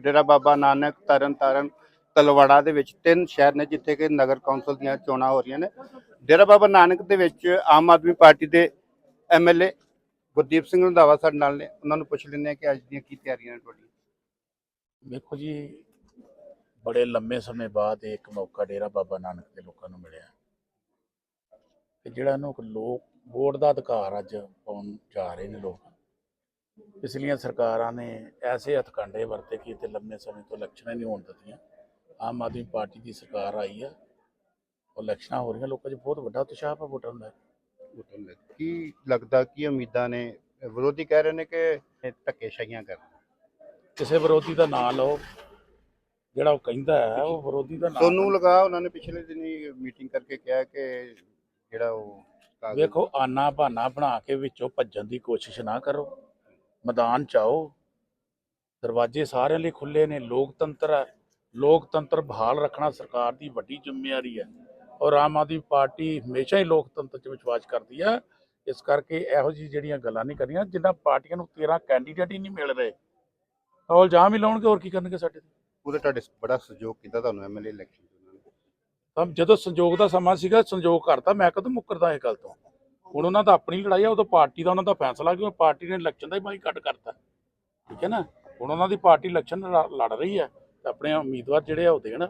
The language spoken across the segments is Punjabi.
ਡੇਰਾ ਬਾਬਾ ਨਾਨਕ, ਤਰਨ ਤਾਰਨ, ਤਲਵਾੜਾ ਦੇ ਵਿੱਚ ਤਿੰਨ ਸ਼ਹਿਰ ਨੇ ਜਿੱਥੇ ਕਿ ਨਗਰ ਕੌਂਸਲ ਦੀਆਂ ਚੋਣਾਂ ਹੋ ਰਹੀਆਂ ਨੇ। ਡੇਰਾ ਬਾਬਾ ਨਾਨਕ ਦੇ ਵਿੱਚ ਆਮ ਆਦਮੀ ਪਾਰਟੀ ਦੇ ਐਮਐਲਏ ਗੁਰਦੀਪ ਸਿੰਘ ਰੰਧਾਵਾ ਸਾਡੇ ਨਾਲ ਨੇ। ਉਹਨਾਂ ਨੂੰ ਪੁੱਛ ਲੈਂਦੇ ਆ ਕਿ ਅੱਜ ਦੀਆਂ ਕੀ ਤਿਆਰੀਆਂ ਨੇ ਤੁਹਾਡੀਆਂ? ਵੇਖੋ ਜੀ, ਬੜੇ ਲੰਮੇ ਸਮੇਂ ਬਾਅਦ ਇੱਕ ਮੌਕਾ ਡੇਰਾ ਬਾਬਾ ਨਾਨਕ ਦੇ ਲੋਕਾਂ ਨੂੰ ਮਿਲਿਆ। ਤੇ ਜਿਹੜਾ ਇਹਨੂੰ ਇੱਕ ਲੋਕ, ਵੋਟ ਦਾ ਅਧਿਕਾਰ ਅੱਜ ਪਾਉਣ ਜਾ ਰਹੇ ਨੇ ਲੋਕ। ਪਿਛਲੀਆਂ ਸਰਕਾਰਾਂ ਨੇ ਐਸੇ ਹਥਕੰਡੇ ਵਰਤੇ ਕਿ ਤੇ ਲੰਮੇ ਸਮੇਂ ਤੋਂ ਇਲੈਕਸ਼ਨਾਂ ਨਹੀਂ ਹੋਣ ਦਿੱਤੀਆਂ। ਆਮ ਆਦਮੀ ਪਾਰਟੀ ਦੀ ਸਰਕਾਰ ਆਈ ਆ ਉਹ ਇਲੈਕਸ਼ਨਾਂ ਹੋ ਰਹੀਆਂ ਲੋਕਾਂ 'ਚ ਬਹੁਤ ਵੱਡਾ ਉਤਸ਼ਾਹ ਆ ਵੋਟਾਂ ਦਾ ਵੋਟਾਂ ਲੈ ਕੇ। ਲੱਗਦਾ ਕੀ ਉਮੀਦਾਂ ਨੇ ਵਿਰੋਧੀ ਕਹਿ ਰਹੇ ਨੇ ਕਿ ਧੱਕੇਸ਼ਾਹੀਆਂ ਕਰ ਕਿਸੇ ਵਿਰੋਧੀ ਦਾ ਨਾਂ ਲਓ ਜਿਹੜਾ ਉਹ ਕਹਿੰਦਾ ਹੈ ਉਹ ਵਿਰੋਧੀ ਦਾ ਨਾਂ ਸੋਨੂੰ ਲਗਾ ਉਹਨਾਂ ਨੇ ਪਿਛਲੇ ਦਿਨੀ ਮੀਟਿੰਗ ਕਰਕੇ ਕਿਹਾ ਕਿ ਜਿਹੜਾ ਉਹ ਵੇਖੋ ਆਨਾ ਬਹਾਨਾ ਬਣਾ ਕੇ ਵਿੱਚੋਂ ਭੱਜਣ ਦੀ ਕੋਸ਼ਿਸ਼ ਨਾ ਕਰੋ। ਮੈਦਾਨ ਚ ਆਓ। ਦਰਵਾਜ਼ੇ ਸਾਰਿਆਂ ਲਈ ਖੁੱਲੇ ਨੇ। ਲੋਕਤੰਤਰ ਹੈ। ਲੋਕਤੰਤਰ ਬਹਾਲ ਰੱਖਣਾ ਸਰਕਾਰ ਦੀ ਵੱਡੀ ਜ਼ਿੰਮੇਵਾਰੀ ਹੈ। ਔਰ ਆਮ ਆਦਮੀ ਪਾਰਟੀ ਹਮੇਸ਼ਾ ਹੀ ਲੋਕਤੰਤਰ 'ਚ ਵਿਸ਼ਵਾਸ ਕਰਦੀ ਹੈ। ਇਸ ਕਰਕੇ ਇਹੋ ਜਿਹੀ ਜਿਹੜੀਆਂ ਗੱਲਾਂ ਨਹੀਂ ਕਰਨੀਆਂ ਜਿਨ੍ਹਾਂ ਪਾਰਟੀਆਂ ਨੂੰ 13 ਕੈਂਡੀਡੇਟ ਹੀ ਨਹੀਂ ਮਿਲ ਰਹੇ। ਉਹ ਇਲਜ਼ਾਮ ਹੀ ਲਾਉਣਗੇ ਹੋਰ ਕੀ ਕਰਨਗੇ ਸਾਡੇ ਤੇ? ਉਹਦੇ ਤੁਹਾਡੇ ਬੜਾ ਸਹਿਯੋਗ ਕੀਤਾ ਤੁਹਾਨੂੰ ਐਮਐਲਏ ਇਲੈਕਸ਼ਨ ਚ ਉਹਨਾਂ ਨੇ। ਤਾਂ ਜਦੋਂ ਸੰਜੋਗ ਦਾ ਸਮਾਂ ਸੀਗਾ ਸੰਜੋਗ ਕਰਤਾ ਮੈਂ ਕਦੋਂ ਮੁੱਕਰਦਾ ਇਹ ਗੱਲ ਤੋਂ? ਹੁਣ ਉਹਨਾਂ ਦਾ ਆਪਣੀ ਲੜਾਈ ਆ ਉਦੋਂ ਪਾਰਟੀ ਦਾ ਉਹਨਾਂ ਦਾ ਫੈਸਲਾ ਕਿ ਉਹ ਪਾਰਟੀ ਨੇ ਇਲੈਕਸ਼ਨ ਦਾ ਹੀ ਬਾਈਕਾਟ ਕਰਤਾ। ਠੀਕ ਹੈ ਨਾ? ਹੁਣ ਉਹਨਾਂ ਦੀ ਪਾਰਟੀ ਇਲੈਕਸ਼ਨ ਲੜ- ਰਹੀ ਹੈ ਤੇ ਆਪਣੇ ਉਮੀਦਵਾਰ ਜਿਹੜੇ ਆ ਉਹ ਦੇਣ।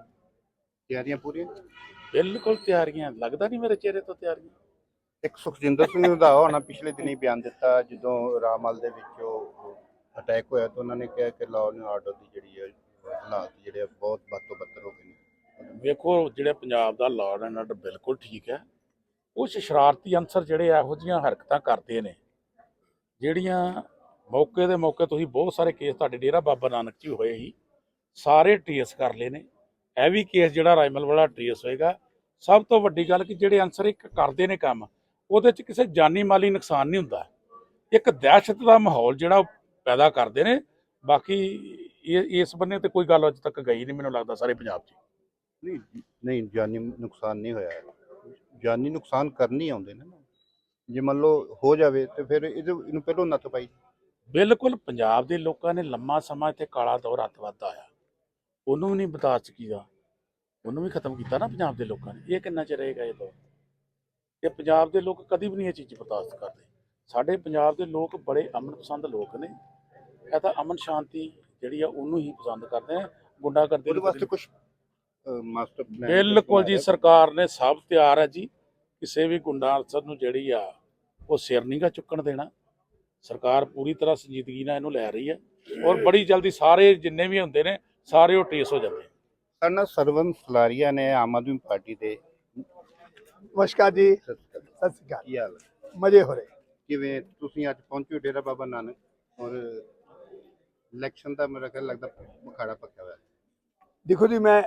ਤਿਆਰੀਆਂ ਪੂਰੀਆਂ? ਬਿਲਕੁਲ ਤਿਆਰੀਆਂ ਲੱਗਦਾ ਨਹੀਂ ਮੇਰੇ ਚਿਹਰੇ ਤੋਂ ਤਿਆਰੀਆਂ। ਇੱਕ ਸੁਖਜਿੰਦਰ ਸਿੰਘ ਰੰਧਾਵਾ ਉਹਨਾਂ ਪਿਛਲੇ ਦਿਨੀ ਬਿਆਨ ਦਿੱਤਾ ਜਦੋਂ ਰਾਮਲ ਦੇ ਵਿੱਚ ਉਹ ਅਟੈਕ ਹੋਇਆ ਤਾਂ ਉਹਨਾਂ ਨੇ ਕਿਹਾ ਕਿ ਲਾਅ ਐਂਡ ਆਰਡਰ ਦੀ ਜਿਹੜੀ ਹੈ ਹਾਲਾਤ ਜਿਹੜੇ ਬਹੁਤ ਵੱਧ ਤੋਂ ਬੱਤਰ ਹੋ ਗਏ ਨੇ। ਵੇਖੋ ਜਿਹੜੇ ਪੰਜਾਬ ਦਾ ਲਾਅ ਐਂਡ ਆਰਡਰ ਬਿਲਕੁਲ ਠੀਕ ਹੈ ਕੁਝ ਸ਼ਰਾਰਤੀ ਅਨਸਰ ਜਿਹੜੇ ਇਹੋ ਜਿਹੀਆਂ ਹਰਕਤਾਂ ਕਰਦੇ ਨੇ। ਜਿਹੜੀਆਂ ਮੌਕੇ ਦੇ ਮੌਕੇ ਤੁਸੀਂ ਬਹੁਤ ਸਾਰੇ ਕੇਸ ਤੁਹਾਡੇ ਡੇਰਾ ਬਾਬਾ ਨਾਨਕ ਜੀ ਹੋਏ ਸੀ। ਸਾਰੇ ਟ੍ਰੇਸ ਕਰ ਲਏ ਨੇ। ਇਹ ਵੀ ਕੇਸ ਜਿਹੜਾ ਰਾਈਮਲ ਵਾਲਾ ਟ੍ਰੇਸ ਹੋਏਗਾ। ਸਭ ਤੋਂ ਵੱਡੀ ਗੱਲ ਕਿ ਜਿਹੜੇ ਅਨਸਰ ਇੱਕ ਕਰਦੇ ਨੇ ਕੰਮ, ਉਹਦੇ 'ਚ ਕਿਸੇ ਜਾਨੀ ਮਾਲੀ ਨੁਕਸਾਨ ਨਹੀਂ ਹੁੰਦਾ। ਇੱਕ ਦਹਿਸ਼ਤ ਦਾ ਮਾਹੌਲ ਜਿਹੜਾ ਉਹ ਪੈਦਾ ਕਰਦੇ ਨੇ। ਬਾਕੀ ਇਹ, ਇਸ ਬੰਨੇ ਤੇ ਕੋਈ ਗੱਲ ਅਜੇ ਤੱਕ ਗਈ ਨਹੀਂ, ਮੈਨੂੰ ਲੱਗਦਾ ਸਾਰੇ ਪੰਜਾਬ 'ਚ। ਨਹੀਂ ਨਹੀਂ, ਜਾਨੀ ਨੁਕਸਾਨ ਨਹੀਂ ਹੋਇਆ। ਜਾਨੀ ਨੁਕਸਾਨ ਕਰਨੀ ਆਉਂਦੇ ਨੇ ਨਾ। ਜੇ ਮੰਨ ਲਓ ਹੋ ਜਾਵੇ ਤੇ ਫਿਰ ਇਹਦੇ ਇਹਨੂੰ ਪਹਿਲਾਂ ਨੱਥ ਪਾਈ। ਬਿਲਕੁਲ ਪੰਜਾਬ ਦੇ ਲੋਕਾਂ ਨੇ ਲੰਮਾ ਸਮਾਂ ਇੱਥੇ ਕਾਲਾ ਦੌਰ ਵੱਧਦਾ ਆਇਆ ਉਹਨੂੰ ਵੀ ਨਹੀਂ ਬਰਦਾਸ਼ਤ ਕੀਤਾ। ਉਹਨੂੰ ਵੀ ਖਤਮ ਕੀਤਾ ਨਾ ਪੰਜਾਬ ਦੇ ਲੋਕਾਂ ਨੇ। ਇਹ ਕਿੰਨਾ ਚਿਰ ਰਹੇਗਾ ਇਹ ਦੌਰ? ਇਹ ਪੰਜਾਬ ਦੇ ਲੋਕ ਕਦੀ ਵੀ ਨਹੀਂ ਇਹ ਚੀਜ਼ ਬਰਦਾਸ਼ਤ ਕਰਦੇ। ਸਾਡੇ ਪੰਜਾਬ ਦੇ ਲੋਕ ਬੜੇ ਅਮਨ ਪਸੰਦ ਲੋਕ ਨੇ। ਇਹ ਤਾਂ ਅਮਨ ਸ਼ਾਂਤੀ ਜਿਹੜੀ ਆ ਉਹਨੂੰ ਹੀ ਪਸੰਦ ਕਰਦੇ ਨੇ ਗੁੰਡਾਗਰਦੀ ਉਹਦੇ ਨੂੰ ਵਾਸਤੇ ਕੁਝ ਮਾਸਟਰ ਪਲਾਨ ਬਿਲਕੁਲ ਜੀ ਸਰਕਾਰ ਨੇ ਸਭ ਤਿਆਰ ਹੈ ਜੀ। ਕਿਸੇ ਵੀ ਗੁੰਡਾ ਅਨਸਰ ਨੂੰ ਜਿਹੜੀ ਆ ਉਹ ਸਿਰ ਨਹੀਂਗਾ ਚੁੱਕਣ ਦੇਣਾ। ਸਰਕਾਰ ਪੂਰੀ ਤਰ੍ਹਾਂ ਸੰਜੀਦਗੀ ਨਾਲ ਇਹਨੂੰ ਲੈ ਰਹੀ ਹੈ। ਔਰ ਬੜੀ ਜਲਦੀ ਸਾਰੇ ਜਿੰਨੇ ਵੀ ਹੁੰਦੇ ਨੇ ਸਾਰੇ ਉਹ ਟੇਸ ਹੋ ਜਾਂਦੇ ਸਾਡਾ ਸਰਵਨ ਸਲਾਰੀਆ ਨੇ ਆਮ ਆਦਮੀ ਪਾਰਟੀ ਦੇ ਨਮਸਕਾਰ ਜੀ। ਸਤਿ ਸ਼੍ਰੀ ਅਕਾਲ। ਕੀ ਹਾਲ? ਮਜ਼ੇ ਹੋ ਰਹੇ। ਕਿਵੇਂ ਤੁਸੀਂ ਅੱਜ ਪਹੁੰਚੇ ਡੇਰਾ ਬਾਬਾ ਨਾਨਕ? ਔਰ ਇਲੈਕਸ਼ਨ ਦਾ ਮੇਰਾ ਖਿਆਲ ਲੱਗਦਾ ਹੋਇਆ ਹੈ। ਦੇਖੋ ਜੀ, ਮੈਂ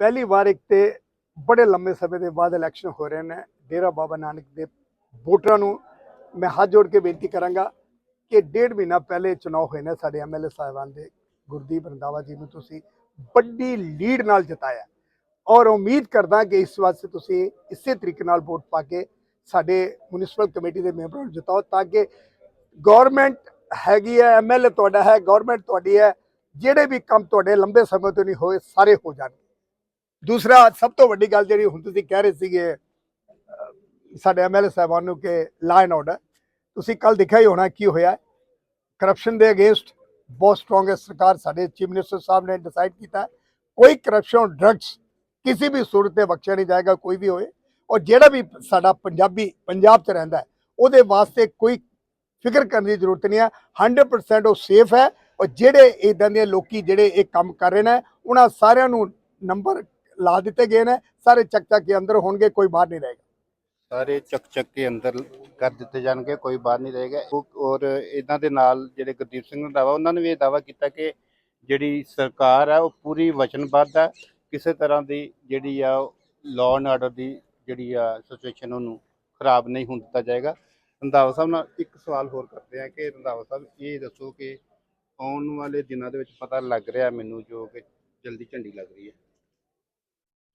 ਪਹਿਲੀ ਵਾਰ ਇੱਕ ਤੇ ਬੜੇ ਲੰਮੇ ਸਮੇਂ ਦੇ ਬਾਅਦ ਇਲੈਕਸ਼ਨ ਹੋ ਰਹੇ ਨੇ। ਡੇਰਾ ਬਾਬਾ ਨਾਨਕ ਦੇ ਵੋਟਰਾਂ ਨੂੰ ਮੈਂ ਹੱਥ ਜੋੜ ਕੇ ਬੇਨਤੀ ਕਰਾਂਗਾ ਕਿ ਡੇਢ ਮਹੀਨਾ ਪਹਿਲੇ ਚੁਣਾਵ ਹੋਏ ਨੇ ਸਾਡੇ ਐਮਐਲਏ ਸਾਹਿਬਾਨ ਦੇ, ਗੁਰਦੀਪ ਰੰਧਾਵਾ ਜੀ ਨੂੰ ਤੁਸੀਂ ਵੱਡੀ ਲੀਡ ਨਾਲ ਜਿਤਾਇਆ। ਔਰ ਉਮੀਦ ਕਰਦਾ ਕਿ ਇਸ ਵਾਸਤੇ ਤੁਸੀਂ ਇਸੇ ਤਰੀਕੇ ਨਾਲ ਵੋਟ ਪਾ ਕੇ ਸਾਡੇ ਮਿਊਨਿਸਪਲ ਕਮੇਟੀ ਦੇ ਮੈਂਬਰਾਂ ਨੂੰ ਜਿਤਾਓ, ਤਾਂ ਕਿ ਗਵਰਨਮੈਂਟ ਹੈਗੀ ਹੈ ਐਮਐਲਏ ਤੁਹਾਡਾ ਹੈ ਗਵਰਨਮੈਂਟ ਤੁਹਾਡੀ ਹੈ ਜਿਹੜੇ ਵੀ ਕੰਮ ਤੁਹਾਡੇ ਲੰਬੇ ਸਮੇਂ ਤੋਂ ਨਹੀਂ ਹੋਏ ਸਾਰੇ ਹੋ ਜਾਣਗੇ। ਦੂਸਰਾ ਸਭ ਤੋਂ ਵੱਡੀ ਗੱਲ ਜਿਹੜੀ ਹੁਣ ਤੁਸੀਂ ਕਹਿ ਰਹੇ ਸੀਗੇ ਅਹ, ਸਾਡੇ ਐਮਐਲਏ ਸਾਹਿਬਾਨ ਨੂੰ ਕਿ ਲਾ ਐਂਡ ਆਰਡਰ ਤੁਸੀਂ ਕੱਲ ਦੇਖਿਆ ਹੀ ਹੋਣਾ ਕੀ ਹੋਇਆ। ਕਰਪਸ਼ਨ ਦੇ ਅਗੇਂਸਟ ਬਹੁਤ ਸਟਰੋਂਗੈਸਟ ਸਰਕਾਰ ਸਾਡੇ ਚੀਫ ਮਿਨਿਸਟਰ ਸਾਹਿਬ ਨੇ ਡਿਸਾਈਡ ਕੀਤਾ। ਕੋਈ ਕਰਪਸ਼ਨ ਡਰੱਗਸ ਕਿਸੇ ਵੀ ਸੂਰਤ ਤੇ ਬਖਸ਼ਿਆ ਨਹੀਂ ਜਾਏਗਾ ਕੋਈ ਵੀ ਹੋਏ। ਔਰ ਜਿਹੜਾ ਵੀ ਸਾਡਾ ਪੰਜਾਬੀ ਪੰਜਾਬ 'ਚ ਰਹਿੰਦਾ ਉਹਦੇ ਵਾਸਤੇ ਕੋਈ ਫਿਕਰ ਕਰਨ ਦੀ ਜ਼ਰੂਰਤ ਨਹੀਂ ਹੈ। 100% ਉਹ ਸੇਫ ਹੈ। ਔਰ ਜਿਹੜੇ ਇਦਾਂ ਦੇ ਲੋਕੀ ਜਿਹੜੇ ਇਹ ਕੰਮ ਕਰ ਰਹੇ ਨੇ, ਉਹਨਾਂ ਸਾਰਿਆਂ ਨੂੰ ਨੰਬਰ ਲਾ ਦਿੱਤੇ ਗਏ ਨੇ, ਸਾਰੇ ਚੱਕ ਚੱਕ ਕੇ ਅੰਦਰ ਹੋਣਗੇ, ਕੋਈ ਬਾਹਰ ਨਹੀਂ ਰਹੇਗਾ। ਸਾਰੇ ਚੱਕ ਚੱਕ ਕੇ ਅੰਦਰ ਕਰ ਦਿੱਤੇ ਜਾਣਗੇ, ਕੋਈ ਬਾਹਰ ਨਹੀਂ ਰਹੇਗਾ। ਔਰ ਇਹਨਾਂ ਦੇ ਨਾਲ ਜਿਹੜੇ ਗੁਰਦੀਪ ਸਿੰਘ ਰੰਧਾਵਾ ਉਹਨਾਂ ਨੇ ਵੀ ਇਹ ਦਾਵਾ ਕੀਤਾ ਕਿ ਜਿਹੜੀ ਸਰਕਾਰ ਹੈ ਉਹ ਪੂਰੀ ਵਚਨਬੱਧ ਹੈ ਕਿਸੇ ਤਰ੍ਹਾਂ ਦੀ ਜਿਹੜੀ ਆ ਲਾਅ ਐਂਡ ਆਰਡਰ ਦੀ ਜਿਹੜੀ ਆ ਸਿਚੁਏਸ਼ਨ ਉਹਨੂੰ ਖਰਾਬ ਨਹੀਂ ਹੋਣ ਦਿੱਤਾ ਜਾਏਗਾ। ਰੰਧਾਵਾ ਸਾਹਿਬ ਨਾਲ ਇੱਕ ਸਵਾਲ ਹੋਰ ਕਰਦੇ ਆ ਕਿ ਰੰਧਾਵਾ ਸਾਹਿਬ, ਇਹ ਦੱਸੋ ਕਿ ਆਉਣ ਵਾਲੇ ਦਿਨਾਂ ਦੇ ਵਿੱਚ ਪਤਾ ਲੱਗ ਰਿਹਾ ਮੈਨੂੰ ਜੋ ਕਿ ਜਲਦੀ ਝੰਡੀ ਲੱਗ ਰਹੀ ਹੈ।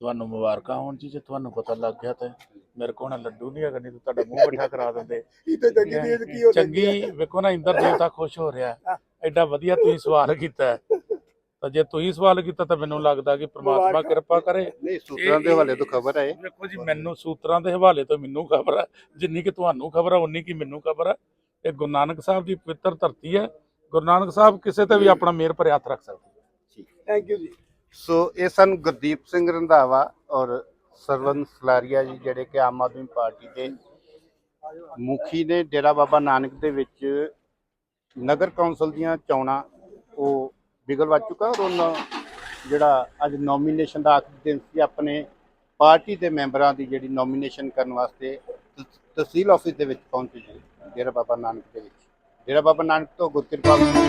ਤੁਹਾਨੂੰ ਮੁਬਾਰਕਾਂ ਹੋਣ ਜੀ ਜੇ ਤੁਹਾਨੂੰ ਪਤਾ ਲੱਗ ਗਿਆ ਤੇ ਮੇਰੇ ਕੋਲ ਨਾ ਲੱਡੂ ਨਹੀਂ ਹੈਗਾ ਨਹੀਂ ਤਾਂ ਤੁਹਾਡਾ ਮੂੰਹ ਮਿੱਠਾ ਕਰਾ ਦਿੰਦੇ। ਇਹ ਤਾਂ ਚੰਗੀ ਚੀਜ਼ ਕੀ ਹੋ ਚੰਗੀ ਵੇਖੋ ਨਾ ਇੰਦਰ ਦੇਵਤਾ ਖੁਸ਼ ਹੋ ਰਿਹਾ। ਐਡਾ ਵਧੀਆ ਤੁਸੀਂ ਸਵਾਲ ਕੀਤਾ। ਤਾਂ ਜੇ ਤੁਸੀਂ ਸਵਾਲ ਕੀਤਾ ਤਾਂ ਮੈਨੂੰ ਲੱਗਦਾ ਕਿ ਪ੍ਰਮਾਤਮਾ। ਕਿਰਪਾ ਕਰੇ। ਨਹੀਂ ਸੂਤਰਾਂ ਦੇ ਹਵਾਲੇ ਤੋਂ ਖਬਰ ਹੈ ਦੇਖੋ ਜੀ ਮੈਨੂੰ ਸੂਤਰਾਂ ਦੇ ਹਵਾਲੇ ਤੋਂ ਮੈਨੂੰ ਖਬਰ ਹੈ। ਜਿੰਨੀ ਕਿ ਤੁਹਾਨੂੰ ਖਬਰ ਹੈ ਉਨੀ ਕੀ ਮੈਨੂੰ ਖਬਰ ਹੈ। ਇਹ ਗੁਰੂ ਨਾਨਕ ਸਾਹਿਬ ਦੀ ਪਵਿੱਤਰ ਧਰਤੀ ਹੈ। ਗੁਰੂ ਨਾਨਕ ਸਾਹਿਬ ਕਿਸੇ ਤੇ ਵੀ ਆਪਣਾ ਮਿਹਰ ਭਰੇ ਹੱਥ ਰੱਖ ਸਕਦੇ। ਥੈਂਕ ਯੂ ਜੀ। ਸੋ ਇਹ ਸਨ ਗੁਰਦੀਪ ਸਿੰਘ ਰੰਧਾਵਾ ਔਰ ਸਰਵਨ ਸਲਾਰੀਆ ਜੀ ਜਿਹੜੇ ਕਿ ਆਮ ਆਦਮੀ ਪਾਰਟੀ ਦੇ ਮੁਖੀ ਨੇ। ਡੇਰਾ ਬਾਬਾ ਨਾਨਕ ਦੇ ਵਿੱਚ ਨਗਰ ਕੌਂਸਲ ਦੀਆਂ ਚੋਣਾਂ ਉਹ ਵਿਗਲ ਵੱਜ ਚੁੱਕਾ ਔਰ ਉਹਨਾਂ ਜਿਹੜਾ ਅੱਜ ਨੋਮੀਨੇਸ਼ਨ ਦਾ ਆਖਰੀ ਦਿਨ ਸੀ ਆਪਣੇ ਪਾਰਟੀ ਦੇ ਮੈਂਬਰਾਂ ਦੀ ਜਿਹੜੀ ਨੋਮੀਨੇਸ਼ਨ ਕਰਨ ਵਾਸਤੇ ਤਹਿਸੀਲ ਆਫਿਸ ਦੇ ਵਿੱਚ ਪਹੁੰਚੇ ਜੀ ਡੇਰਾ ਬਾਬਾ ਨਾਨਕ ਦੇ ਵਿੱਚ। ਡੇਰਾ ਬਾਬਾ ਨਾਨਕ ਤੋਂ ਗੁਰਕਿਰਪਾਲ ਸਿੰਘ